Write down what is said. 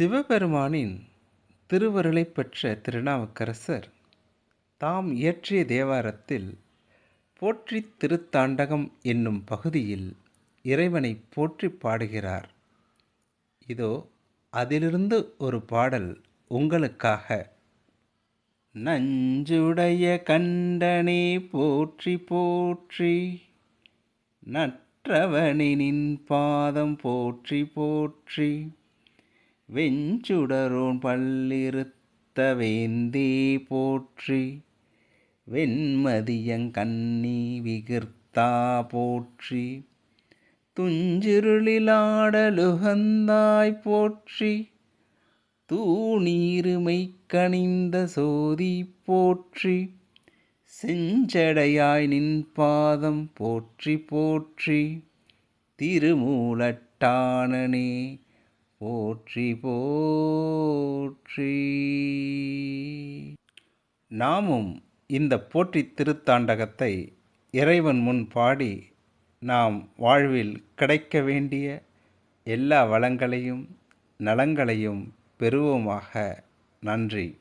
சிவபெருமானின் திருவருளை பெற்ற திருநாவுக்கரசர் தாம் இயற்றிய தேவாரத்தில் போற்றி திருத்தாண்டகம் என்னும் பகுதியில் இறைவனை போற்றி பாடுகிறார். இதோ அதிலிருந்து ஒரு பாடல் உங்களுக்காக. நஞ்சுடைய கண்டனே போற்றி போற்றி நற்றவனின் பாதம் போற்றி போற்றி. வெஞ்சுடரோன் பல்லிருத்த வேந்தே போற்றி வெண்மதியங்கண்ணி விகிர்த்தா போற்றி துஞ்சிருளிலாடலுகந்தாய் போற்றி தூணீருமை கணிந்த சோதி போற்றி செஞ்சடையாய் நின் பாதம் போற்றி போற்றி திருமூலட்டானனே போற்றி போற்றி. நாமும் இந்த போற்றி திருத்தாண்டகத்தை இறைவன் முன் பாடி நாம் வாழ்வில் கிடைக்க வேண்டிய எல்லா வளங்களையும் நலங்களையும் பெறுவோமாக. நன்றி.